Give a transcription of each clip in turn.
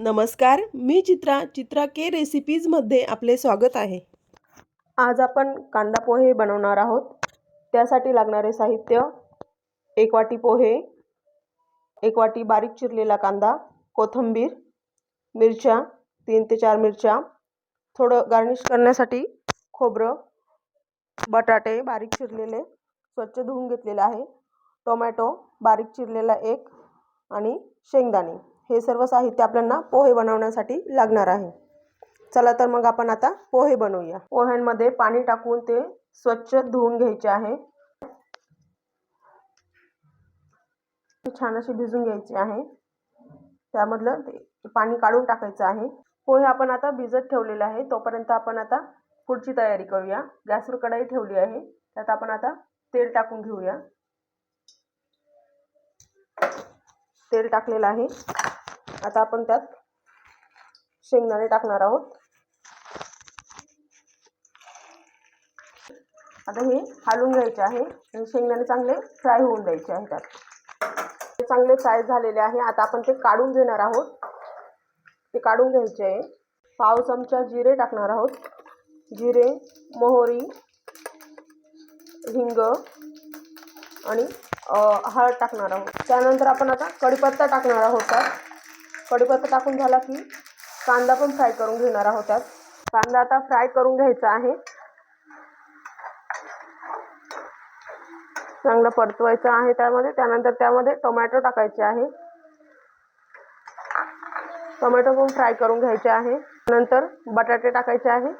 नमस्कार मी चित्रा चित्रा के रेसिपीजमध्ये आपले स्वागत आहे. आज आपण कांदा पोहे बनवणार आहोत. त्यासाठी लागणारे साहित्य एक वाटी पोहे एक वाटी बारीक चिरलेला कांदा कोथिंबीर मिरच्या तीन ते चार मिरच्या थोडं गार्निश करण्यासाठी खोबरं बटाटे बारीक चिरलेले स्वच्छ धुवून घेतलेले आहे टोमॅटो बारीक चिरलेला एक आणि शेंगदाणे. हे सर्व साहित्य आपल्याला पोहे बनवण्यासाठी लागणार आहे. चला तर मग आपण आता पोहे बनवूया. पोह्यांमध्ये पाणी टाकून ते स्वच्छ धुवून घ्यायचे आहे. छान अशी भिजून घ्यायची आहे. त्यामधलं ते पाणी काढून टाकायचं आहे. पोहे आपण आता भिजत ठेवलेले आहे. तोपर्यंत आपण आता पुढची तयारी करूया. गॅसवर कढाई ठेवली आहे. त्यात आपण आता तेल टाकून घेऊया. तेल टाकलेलं आहे. आता आपण त्यात शेंगदाणे टाकणार आहोत. आता हे हालून घ्यायचे आहे आणि शेंगदाणे चांगले फ्राय होऊन द्यायचे आहे त्यात. ते चांगले फ्राय झालेले आहे. आता आपण ते काढून घेणार आहोत. ते काढून घ्यायचे आहे. पाव चमचा जिरे टाकणार आहोत. जिरे मोहरी हिंग आणि हळद टाकणार आहोत. त्यानंतर आपण आता कढीपत्ता टाकणार आहोत त्यात. कडीपत्ता टाकून झाला की कांदा पण फ्राय करून घेणार आहोत त्यात. कांदा आता फ्राय करून घ्यायचा आहे. चांगलं परतवायचं आहे त्यामध्ये. त्यानंतर त्यामध्ये टोमॅटो टाकायचे आहे. टोमॅटो पण फ्राय करून घ्यायचे आहे. नंतर बटाटे टाकायचे आहे.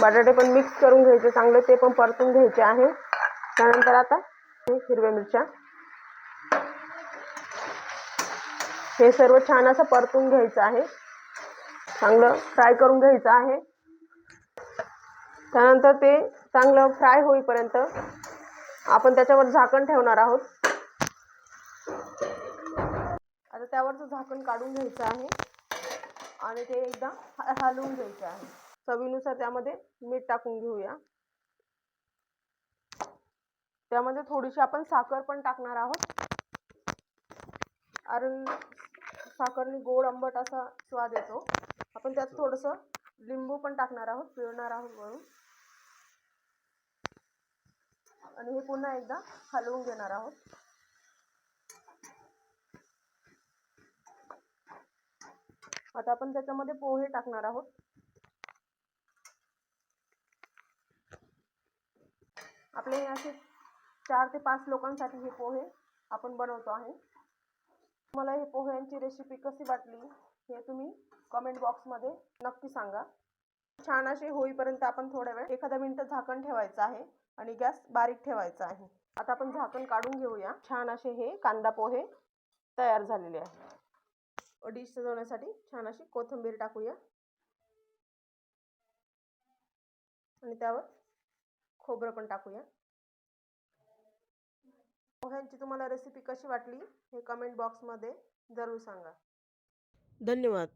बटाटे पण मिक्स करून घ्यायचे चांगले ते पण परतून घ्यायचे आहे. त्यानंतर आता हिरव्या मिरच्या. हे सर्व छान असं परतून घ्यायचं आहे. चांगलं फ्राय करून घ्यायचं आहे. त्यानंतर ते चांगलं फ्राय होईपर्यंत आपण त्याच्यावर झाकण ठेवणार आहोत. आता त्यावरचं झाकण काढून घ्यायचं आहे आणि ते एकदा हलवून घ्यायचं आहे. चवीनुसार त्यामध्ये मीठ टाकून घेऊया. त्यामध्ये थोडीशी आपण साखर पण टाकणार आहोत. कारण साखरने गोड आंबट असा स्वाद येतो. आपण त्यात थोडंसं लिंबू पण टाकणार आहोत पिळणार आहोत वळून आणि हे पुन्हा एकदा हलवून घेणार आहोत. आता आपण त्याच्यामध्ये पोहे टाकणार आहोत. आपले असे चार ते पाच लोकांसाठी हे पोहे आपण बनवतो आहे. मला हे पोह्यांची रेसिपी कशी वाटली हे तुम्ही कमेंट बॉक्समध्ये नक्की सांगा. छान असे होईपर्यंत आपण थोड्या वेळ एखादा मिनटं झाकण ठेवायचं आहे आणि गॅस बारीक ठेवायचा आहे. आता आपण झाकण काढून घेऊया. छान असे हे कांदा पोहे तयार झालेले आहे. डिश सजवण्यासाठी छान अशी कोथिंबीर टाकूया. आणि त्यावर खोबरं पण टाकूया. पोह्यांची तुम्हाला रेसिपी कशी वाटली हे कमेंट बॉक्समध्ये जरूर सांगा. धन्यवाद.